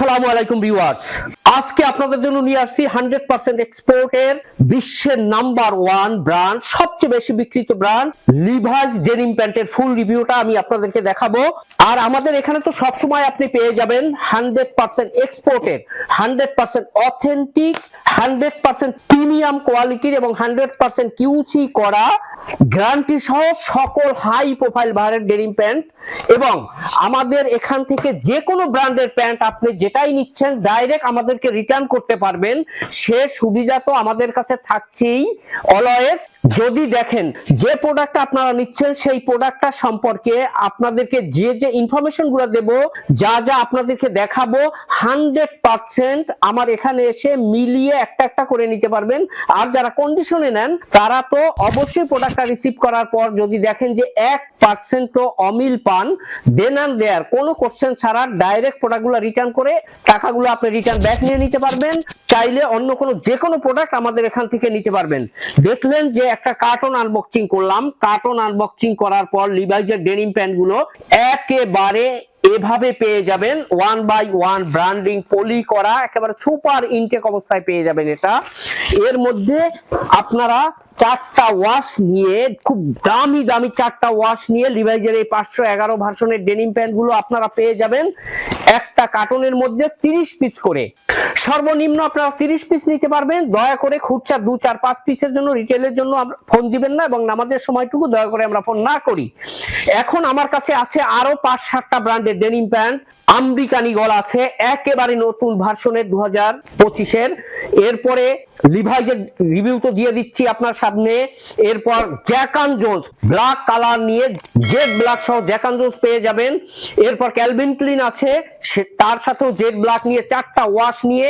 আসসালামু আলাইকুম ভিউয়ার্স। আজকে আপনাদের জন্য নিয়ে আসছি হান্ড্রেড পার্সেন্ট এক্সপোর্টের বিশ্বের নাম্বার ওয়ান ব্র্যান্ড, সবচেয়ে বেশি বিক্রিত ব্র্যান্ড লিভাইস ডেনিম প্যান্টের ফুল রিভিউটা আমি আপনাদেরকে দেখাবো। আর আমাদের এখানে তো সবসময় আপনি পেয়ে যাবেন হান্ড্রেড পার্সেন্ট এক্সপোর্টের, hundred percent authentic, hundred percent premium কোয়ালিটির এবং হান্ড্রেড পার্সেন্ট কিউচি করা গ্যারান্টি সহ সকল হাই প্রোফাইল ভারের ডেনিম প্যান্ট। এবং আমাদের এখান থেকে যে কোনো ব্র্যান্ডের প্যান্ট আপনি যেটাই নিচ্ছেন ডাইরেক্ট আমাদেরকে রিটার্ন করতে পারবেন। সে সুবিধা তো আমাদের কাছে থাকছেই। অলওয়েজ যদি দেখেন যে প্রোডাক্টটা আপনারা নিচ্ছেন, সেই প্রোডাক্টটা সম্পর্কে আপনাদেরকে যে যে ইনফরমেশনগুলো দেব, যা যা আপনাদেরকে দেখাবো হান্ড্রেড পার্সেন্ট আমার এখানে এসে মিলিয়ে একটা একটা করে নিতে পারবেন। আর যারা কন্ডিশনে নেন, তারা তো অবশ্যই প্রোডাক্টটা রিসিভ করার পর যদি দেখেন যে এক পার্সেন্টও অমিল পান দেন অ্যান্ড দেয়ার কোনো কোশ্চেন ছাড়া ডাইরেক্ট প্রোডাক্টগুলো রিটার্ন করে টাকাগুলো আপনি রিটার্ন ব্যাক নিয়ে নিতে পারবেন, চাইলে অন্য কোনো যে কোনো প্রোডাক্ট আমাদের এখান থেকে নিতে পারবেন। দেখলেন যে একটা কার্টন আনবক্সিং করলাম। কার্টন আনবক্সিং করার পর লিভাইজের ডেনিম প্যান্টগুলো একেবারে এভাবে পেয়ে যাবেন। One by one branding poly করা, একেবারে সুপার ইনটেক অবস্থায় পেয়ে যাবেন এটা। এর মধ্যে আপনারা চারটা ওয়াশ নিয়ে, খুব দামি দামি চারটা ওয়াশ নিয়ে লিভাইজের এই পাঁচশো এগারো ভার্সনের ডেনিম প্যান্টগুলো আপনারা পেয়ে যাবেন। একটা কার্টনের মধ্যে তিরিশ পিস করে। সর্বনিম্ন আপনারা তিরিশ পিস নিতে পারবেন। দয়া করে খুচরা দু, চার, পাঁচ পিসের জন্য রিটেলের জন্য ফোন দিবেন না এবং নামাজের সময়টুকু দয়া করে আমরা ফোন না করি। এখন আমার কাছে আছে আরও পাঁচ, সাতটা ব্র্যান্ডের ডেনিম প্যান্ট আমেরিকানি গল আছে, একেবারে নতুন ভার্সনের দু হাজার পঁচিশের। এরপরে লিভাইজের রিভিউ তো দিয়ে দিচ্ছি আপনার সামনে। এরপর Jack and Jones black colour নিয়ে জেড ব্ল্যাক সহ জ্যাকান জোন্স পেয়ে যাবেন। এরপর ক্যালভিন ক্লিন আছে তার সাথেও জেড ব্ল্যাক নিয়ে চারটা ওয়াশ নিয়ে।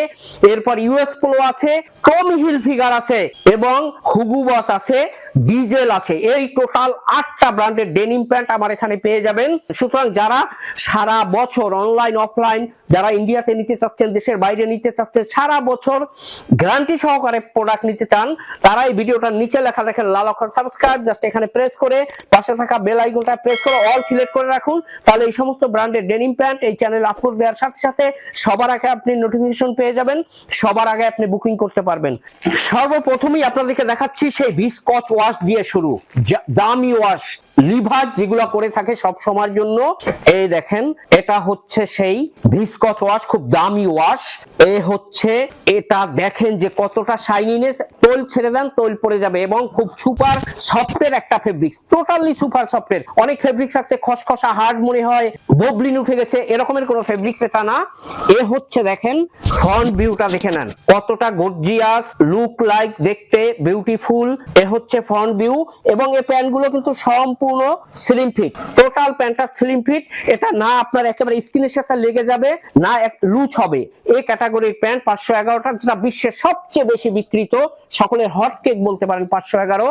এরপর ইউএস পোলো আছে টমি হিল ফিগার আছে এবং হুগু বস আছে ডিজেল আছে। এই টোটাল আটটা ব্র্যান্ডের ডেনিম প্যান্ট আমার এখানে পেয়ে যাবেন। সুতরাং যারা সারা বছর অনলাইন অফলাইন যারা ইন্ডিয়াতে নিতে চাচ্ছেন, দেশের বাইরে নিতে চাচ্ছেন, সারা বছর গ্যারান্টি সহকারে প্রোডাক্ট নিতে চান, তারা এই ভিডিওটার নিচে লেখা দেখেন লাল অক্ষর সাবস্ক্রাইব জাস্ট এখানে প্রেস করে, পাশে থাকা বেল আইকনটা প্রেস করে অল সিলেক্ট করে রাখুন, তাহলে এই সমস্ত ব্র্যান্ডের ডেনিম প্যান্ট এই চ্যানেল আপলোড দেওয়ার সাথে সাথে সবার আগে আপনি নোটিফিকেশন পেয়ে যাবেন, সবার আগে আপনি বুকিং করতে পারবেন। সর্বপ্রথমেই আপনাদেরকে দেখাচ্ছি সেই ভিসকচ ওয়াশ দিয়ে শুরু দামি ওয়াশ লিভার যেগুলো করে থাকে সব সময়ের জন্য, এই দেখেন, এটা হচ্ছে সেই ভিসকচ ওয়াশ, খুব দামি ওয়াশ। এ হচ্ছে, এটা দেখেন যে কতটা শাইনিনেস তোল ছেড়ে দেন, তোল পড়ে যাবে এবং খুব সুপার সফটের একটা ফেব্রিক্স টোটালি সুপার সফটের। অনেক ফেব্রিক্স আছে, খসখসা হার্ড মনে হয়, ববলিন উঠে গেছে, এরকমের কোনো ফেব্রিক্স এটা না। এ হচ্ছে দেখেন ফ্রন্ট ভিউটা দেখে নেন, কতটা গর্জিয়াস লুক লাইক দেখতে বিউটিফুল এ হচ্ছে ফ্রন্ট ভিউ এবং এই প্যান্টগুলো কিন্তু সম্পূর্ণ স্লিম ফিট টোটাল প্যান্টটা স্লিম ফিট এটা না আপনার একেবারে স্কিনের সাথে লেগে যাবে, না এক লুজ হবে। এই ক্যাটাগরির প্যান্ট পাঁচশো এগারোটা, যেটা বিশ্বের সবচেয়ে বেশি বিক্রিত। সকলের হট কেক বলতে পারেন পাঁচশো এগারো।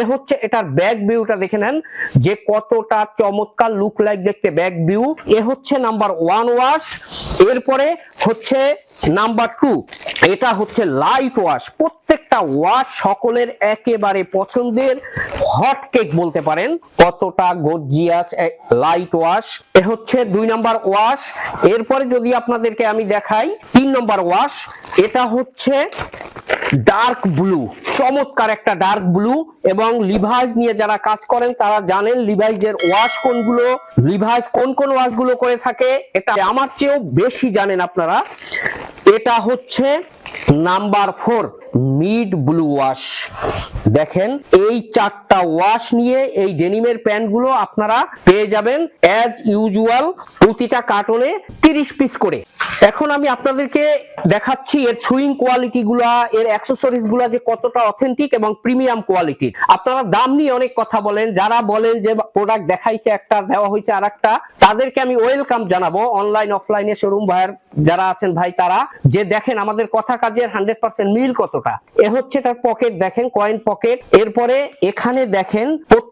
এ হচ্ছে এটার ব্যাক ভিউটা দেখে নেন, যে কতটা চমৎকার লুক লাইক দেখতে ব্যাক ভিউ। এ হচ্ছে নাম্বার ওয়ান ওয়াশ। এরপরে হচ্ছে নাম্বার টু, এটা হচ্ছে লাইট ওয়াশ প্রত্যেকটা ওয়াশ সকলের একেবারে পছন্দের হট কেক বলতে পারেন। কতটা গর্জিয়াস লাইট ওয়াশ এ হচ্ছে দুই নাম্বার ওয়াশ এরপরে যদি আপনাদেরকে আমি দেখাই, তিন নম্বর ওয়াশ এটা হচ্ছে ডার্ক ব্লু চমৎকার একটা ডার্ক ব্লু এবং লিভাইজ নিয়ে যারা কাজ করেন, তারা জানেন লিভাইজের ওয়াশ কোনগুলো লিভাইজ কোন কোন ওয়াশগুলো করে থাকে। এটা আমার চেয়েও বেশি জানেন আপনারা। এটা হচ্ছে number four mid blue wash দেখেন, এই চারটা ওয়াশ নিয়ে এই ডেনিমের প্যান্টগুলো আপনারা পেয়ে যাবেন অ্যাজ ইউজুয়াল প্রতিটা কার্টনে তিরিশ পিস করে। এখন আমি আপনাদেরকে দেখাচ্ছি এর সুইং কোয়ালিটি গুলা, এর অ্যাক্সেসরিজগুলা যে কতটা অথেন্টিক এবং প্রিমিয়াম কোয়ালিটির আপনারা দাম নিয়ে অনেক কথা বলেন, যারা বলেন যে প্রোডাক্ট দেখাইছে একটা, দেওয়া হয়েছে আর একটা তাদেরকে আমি ওয়েলকাম জানাব অনলাইন অফলাইনে শোরুম ভাইয়ের যারা আছেন ভাই, তারা যে দেখেন আমাদের কথা কাজের হান্ড্রেড পার্সেন্ট মিল কতটা। এ হচ্ছে তার পকেট দেখেন কয়েন পকেট এরপরে এখানে দেখেন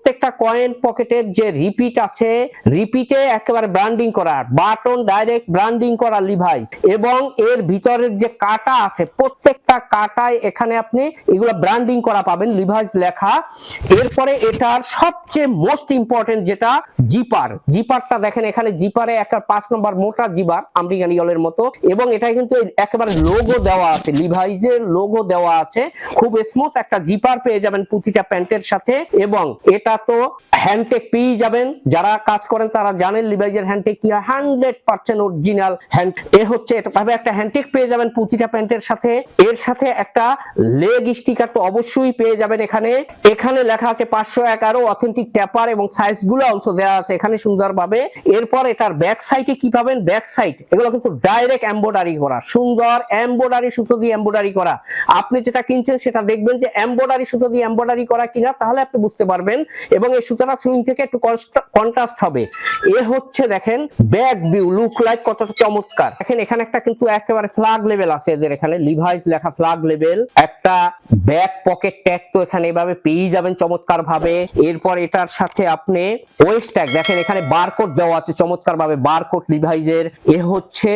প্রত্যেকটা কয়েন পকেটের যে রিপিট আছে রিপিটে একেবারে ব্র্যান্ডিং করা বাটন ডাইরেক্ট ব্র্যান্ডিং করা লিভাইস এবং এর ভিতরের যে কাটা আছে, প্রত্যেকটা প্রত্যেকটা কাটায় এখানে আপনি এগুলো ব্র্যান্ডিং করা পাবেন লিভাইস লেখা। এরপরে এটার সবচেয়ে মোস্ট ইম্পর্টেন্ট যেটা জিপার জিপারটা দেখেন, এখানে জিপারে একটা পাঁচ নম্বর মোটা জিপার আমেরিকান ইগলের মতো। এবং এটা কিন্তু একেবারে লোগো দেওয়া আছে লিভাইজের লোগো দেওয়া আছে। খুব স্মুথ একটা জিপার পেয়ে যাবেন প্রতিটা প্যান্টের সাথে। এবং এটা তো হ্যান্ডটেক পেয়ে যাবেন। যারা কাজ করেন, তারা জানেন লিভাইজের হ্যান্ডটেক কি হয়। হান্ড্রেড পার্সেন্ট অরিজিনাল হ্যান্ড এ হচ্ছে ভাবে একটা হ্যান্ডটেক পেয়ে যাবেন প্রতিটা প্যান্টের সাথে। এর সাথে একটা লেগ স্টিকার তো অবশ্যই পেয়ে যাবেন এখানে। এখানে লেখা আছে পাঁচশো এগারো অথেন্টিক ট্যাপার এবং সাইজগুলো অলসো দেওয়া আছে। এখানে সুন্দরভাবে এরপর এটার ব্যাক সাইডে কি পাবেন? ব্যাক সাইড এগুলো কিন্তু ডাইরেক্ট এমব্রয়ডারি করা। সুন্দর এমব্রয়ডারি সুতো দিয়ে এমব্রয়ডারি করা। আপনি যেটা কিনছেন সেটা দেখবেন যে এমব্রয়ডারি সুতো দিয়ে এমব্রয়ডারি করা কিনা, তাহলে আপনি বুঝতে পারবেন। এবং এই সুতোটা সুইং থেকে একটু কন্ট্রাস্ট হবে। এ হচ্ছে দেখেন ব্যাক ভিউ লুক লাইক কতটা চমৎকার। দেখেন এখানে একটা কিন্তু একেবারে ফ্ল্যাগ লেভেল আছে। এদের এখানে লিভাইস লেখা ফ্ল্যাগ লেভেল একটা ব্যাক পকেট ট্যাগ তো এখানে এভাবে পেয়ে যাবেন চমৎকার ভাবে এরপর এটার সাথে আপনি ওয়েস্ট দেখেন এখানে বারকোড দেওয়া আছে চমৎকার ভাবে বারকোড লিভাইজের এ হচ্ছে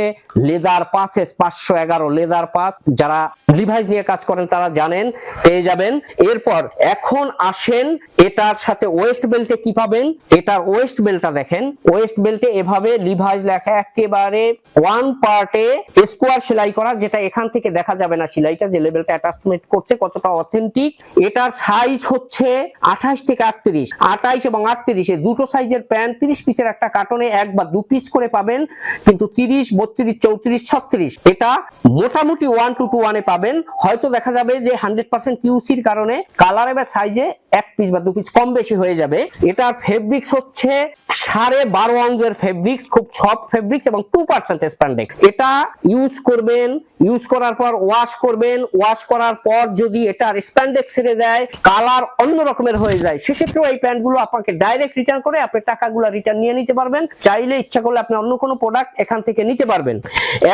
লেদার পাসেস পাঁচশো এগারো লেদার পাস যারা লিভাইজ নিয়ে কাজ করেন, তারা জানেন, পেয়ে যাবেন। এরপর এখন আসেন, এটার সাথে ওয়েস্ট বেল্টে কি পাবেন? এটার ওয়েস্ট বেল্টটা দেখেন। ওয়েস্ট বেল্টে এভাবে লিভাইজ লেখা, একেবারে ওয়ান পার্টে স্কোয়ার সেলাই করা, যেটা এখান থেকে দেখা যাবে না। সেলাইটা যে লেভেলটা অ্যাটাচমেন্ট করছে, কতটা অথেন্টিক এটার সাইজ হচ্ছে আঠাশ থেকে আটত্রিশ। আঠাইশ এবং আটত্রিশে দুটো সাইজের প্যান্ট, তিরিশ পিসের একটা কার্টনে এক বা দু পিস করে পাবেন, কিন্তু তিরিশ, বত্রিশ, চৌত্রিশ, ছত্রিশ, এটা মোটামুটি ওয়ান টু টু ওয়ানে পাবেন। হয়তো দেখা যাবে যে হান্ড্রেড পার্সেন্ট কিউসির কারণে কালারে বা সাইজে এক পিস বা দু পিস কম বেশি হয়ে যাবে। এটার ফেব্রিক্স হচ্ছে সাড়ে বারো অঞ্জের ফেব্রিক্স খুব সফট ফেব্রিক্স এবং টু পার্সেন্ট স্প্যান্ডেক্স এটা ইউজ করবেন ইউজ করার পর ওয়াশ করবেন। ওয়াশ করার পর যদি এটার স্প্যান্ডেক্স ছেড়ে দেয় কালার অন্য রকমের হয়ে যায়। সেক্ষেত্রেও এই প্যান্টগুলো আপনাকে ডাইরেক্ট রিটার্ন করে আপনি টাকাগুলো রিটার্ন নিয়ে নিতে পারবেন। চাইলে ইচ্ছা করলে আপনি অন্য কোনো প্রোডাক্ট এখান থেকে নিতে পারবেন।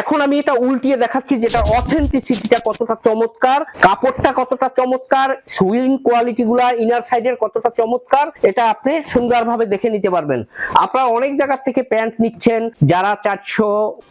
এখন আমি এটা উল্টিয়ে দেখাচ্ছি যেটা অথেন্টিসিটিটা কতটা চমৎকার, কাপড়টা কতটা চমৎকার সুইং কোয়ালিটি গুলা ইনার সাইডের কতটা চমৎকার, এটা আপনি সুন্দরভাবে দেখে নিতে পারবেন। আপনারা অনেক জায়গা থেকে প্যান্ট নিচ্ছেন, যারা চারশো,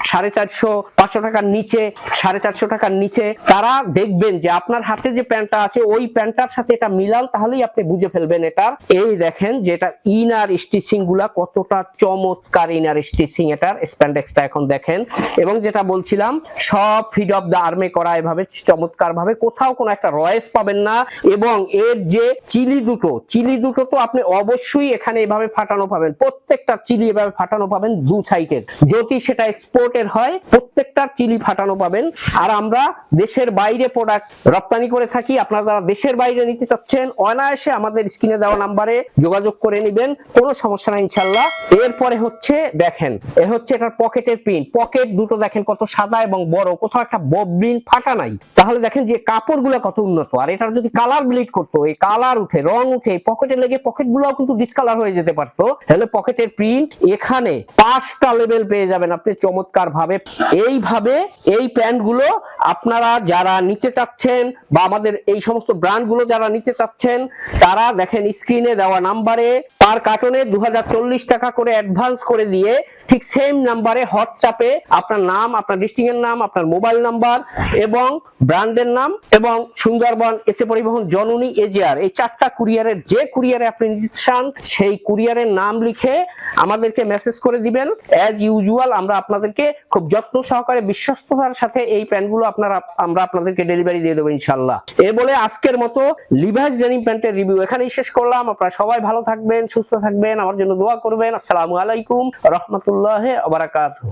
সাড়ে চারশো, পাঁচশো টাকার নিচে, সাড়ে চারশো টাকার নিচে, তারা দেখবেন যে আপনার হাতে যে প্যান্টটা আছে, ওই প্যান্টটার সাথে এটা মিলান তাহলেই আপনি বুঝে ফেলবেন এটার এই দেখেন যে এটা ইনার স্টিচিংগুলা কতটা চমৎকার ইনার স্টিচিং এটার স্প্যান্ডেক্সটা এখন দেখেন। এবং যেটা বলছিলাম, সব ফিড অফ দা আর্মে করা এভাবে চমৎকার ভাবে কোথাও কোনো একটা রয়েস পাবেন না। এবং এর যে চিলি দুটো চিলি দুটো তো আপনি অবশ্যই এখানে এভাবে ফাটানো পাবেন। প্রত্যেকটা চিলি এভাবে ফাটানো পাবেন দু সাইডের যদি সেটা এক্সপোর্টের হয়, প্রত্যেকটার চিলি ফাটানো পাবেন। আর আমরা দেশের বাইরে প্রোডাক্ট রপ্তানি করে থাকি। আপনারা যারা দেশের বাইরে নিতে চাচ্ছেন অনায়াসে আমাদের স্ক্রিনে দেওয়া নাম্বারে যোগাযোগ করে নেবেন, কোনো সমস্যা নাই ইনশাল্লাহ এরপরে হচ্ছে, দেখেন, এ হচ্ছে এটার পকেটের প্রিন্ট পকেট দুটো দেখেন কত সাদা এবং বড়, কোথাও একটা ববিন ফাটা নাই। তাহলে দেখেন যে কাপড়গুলো কত উন্নত। আর এটার যদি কালার ব্লিড করতো, এই কালার উঠে, রং উঠে পকেটে লেগে পকেট গুলাও কিন্তু ডিসকালার হয়ে যেতে পারতো। তাহলে পকেটের প্রিন্ট এখানে পাঁচটা লেভেল পেয়ে যাবেন আপনি চমৎকার ভাবে এইভাবে এই প্যান্টগুলো আপনারা যারা নিতে চাচ্ছেন বা আমাদের এই সমস্ত ব্র্যান্ডগুলো যারা নিতে চাচ্ছেন তারা দেখেন স্ক্রিনে দেওয়া নাম্বারে পার কার্টনে দু টাকা করে অ্যাডভান্স করে দিয়ে ঠিক সেম নাম্বারে হোয়াটসঅ্যাপে আপনার নাম, আপনার ডিস্ট্রিক্ট এর নাম, আপনার মোবাইল নাম্বার এবং ব্র্যান্ডের নাম এবং সুন্দরবন এসে পরিবহন জননী এজিআর। এই চারটা কুরিয়ারের যে কুরিয়ারে আপনি নিতে চান, সেই কুরিয়ারের নাম লিখে আমাদেরকে মেসেজ করে দিবেন। অ্যাজ ইউজুয়াল আমরা আপনাদেরকে খুব যত্ন সহকারে, বিশ্বস্ততার সাথে এই প্যান্টগুলো আপনারা, আমরা আপনাদেরকে ডেলিভারি দিয়ে দেবো ইনশাল্লাহ এ বলে আজকের মতো লিভাইস ডেনিম প্যান্টের রিভিউ এখানেই শেষ করলাম। আপনারা সবাই ভালো থাকবেন, সুস্থ থাকবেন, আমার জন্য দোয়া করবেন। আসসালামু আলাইকুম, রহমতুল্লাহ বারাকাতুহু।